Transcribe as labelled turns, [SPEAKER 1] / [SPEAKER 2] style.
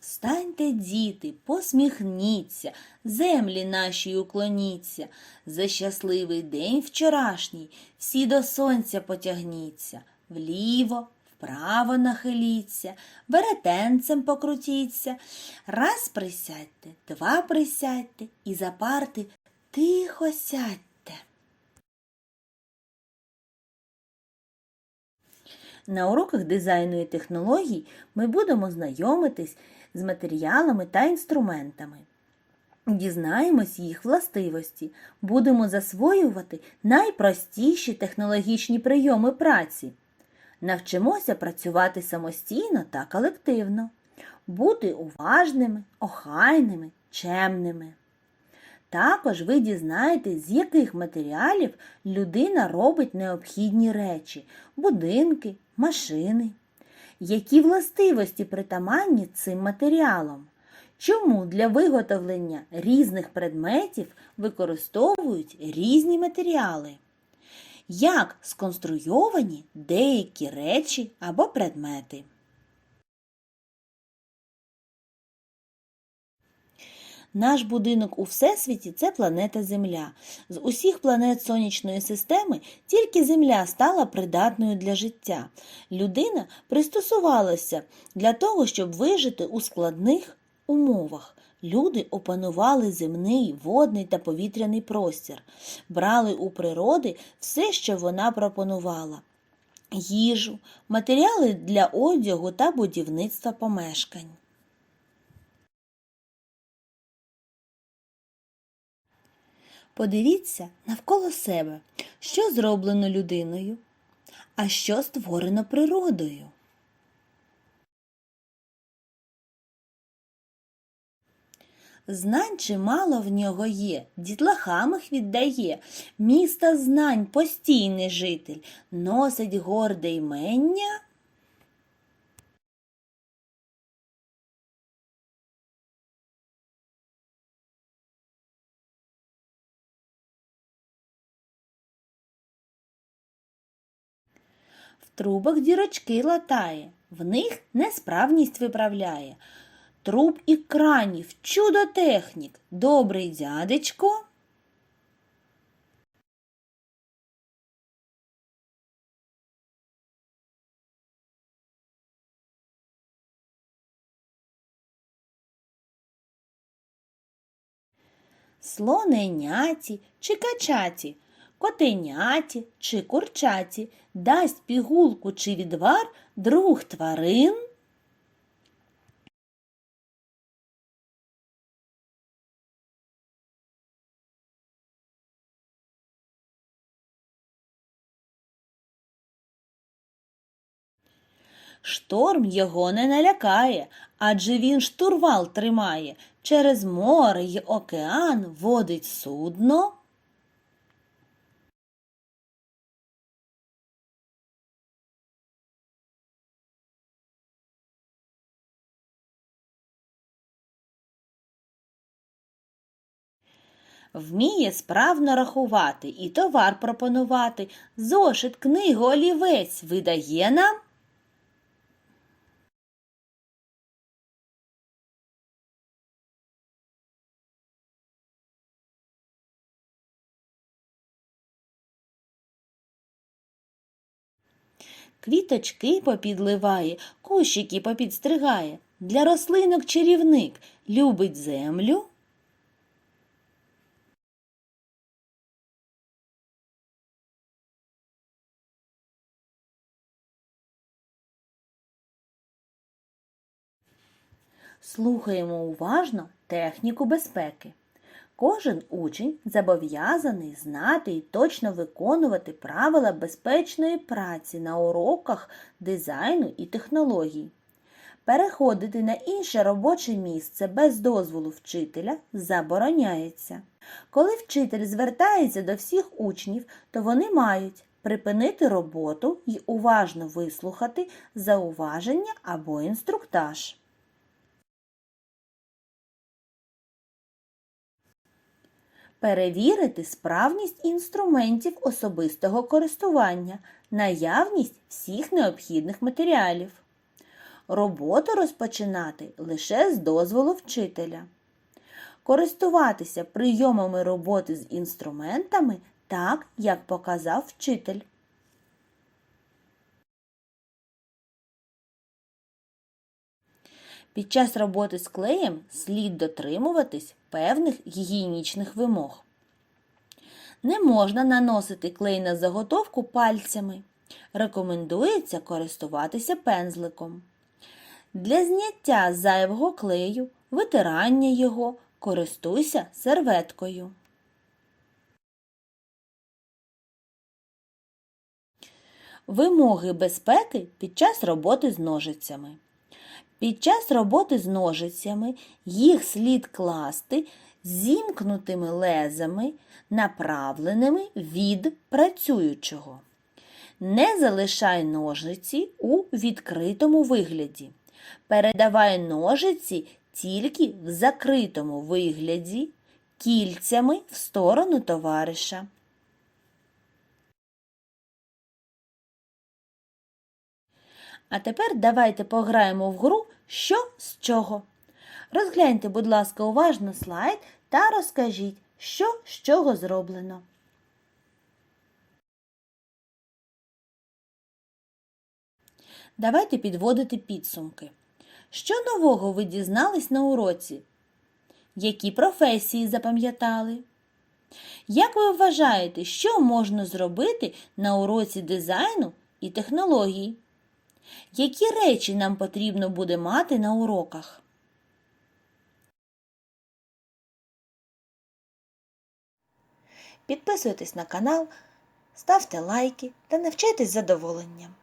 [SPEAKER 1] Встаньте, діти, посміхніться, землі нашій уклоніться. За щасливий день вчорашній всі до сонця потягніться, вліво, вправо нахиліться, веретенцем покрутіться. Раз присядьте, два присядьте і за парти тихо сядьте. На уроках дизайну і технологій ми будемо знайомитись з матеріалами та інструментами. Дізнаємось їх властивості, будемо засвоювати найпростіші технологічні прийоми праці. Навчимося працювати самостійно та колективно, бути уважними, охайними, чемними. Також ви дізнаєтесь, з яких матеріалів людина робить необхідні речі, будинки, машини. Які властивості притаманні цим матеріалам? Чому для виготовлення різних предметів використовують різні матеріали? Як сконструйовані деякі речі або предмети? Наш будинок у Всесвіті це планета Земля. З усіх планет сонячної системи тільки Земля стала придатною для життя. Людина пристосувалася для того, щоб вижити у складних умовах. Люди опанували земний, водний та повітряний простір, брали у природи все, що вона пропонувала. Їжу, матеріали для одягу та будівництва помешкань. Подивіться навколо себе, що зроблено людиною, а що створено природою. Знань чимало в нього є, дітлахам їх віддає, міста знань постійний житель, носить горде ймення. В трубах дірочки латає, в них несправність виправляє. Труб і кранів, чудо технік, добрий дядечко. Слоненяті чи качаті, котеняті чи курчаті, дасть пігулку чи відвар друг тварин. Шторм його не налякає, адже він штурвал тримає, через море й океан водить судно. Вміє справно рахувати і товар пропонувати, зошит, книгу, олівець видає нам. Квіточки попідливає, кущики попідстригає. Для рослинок чарівник любить землю. Слухаємо уважно техніку безпеки. Кожен учень зобов'язаний знати і точно виконувати правила безпечної праці на уроках дизайну і технологій. Переходити на інше робоче місце без дозволу вчителя забороняється. Коли вчитель звертається до всіх учнів, то вони мають припинити роботу і уважно вислухати зауваження або інструктаж. Перевірити справність інструментів особистого користування, наявність всіх необхідних матеріалів. роботу розпочинати лише з дозволу вчителя. Користуватися прийомами роботи з інструментами так, як показав вчитель. Під час роботи з клеєм слід дотримуватись певних гігієнічних вимог. Не можна наносити клей на заготовку пальцями. Рекомендується користуватися пензликом. Для зняття зайвого клею, витирання його, користуйся серветкою. Вимоги безпеки під час роботи з ножицями. Під час роботи з ножицями їх слід класти зімкнутими лезами, направленими від працюючого. Не залишай ножиці у відкритому вигляді. Передавай ножиці тільки в закритому вигляді кільцями в сторону товариша. А тепер давайте пограємо в гру що з чого. Розгляньте, будь ласка, уважно слайд та розкажіть, що з чого зроблено. Давайте підводити підсумки. Що нового ви дізнались на уроці? Які професії запам'ятали? Як ви вважаєте, що можна зробити на уроці дизайну і технологій? Які речі нам потрібно буде мати на уроках? Підписуйтесь на канал, ставте лайки та навчайтесь задоволенням.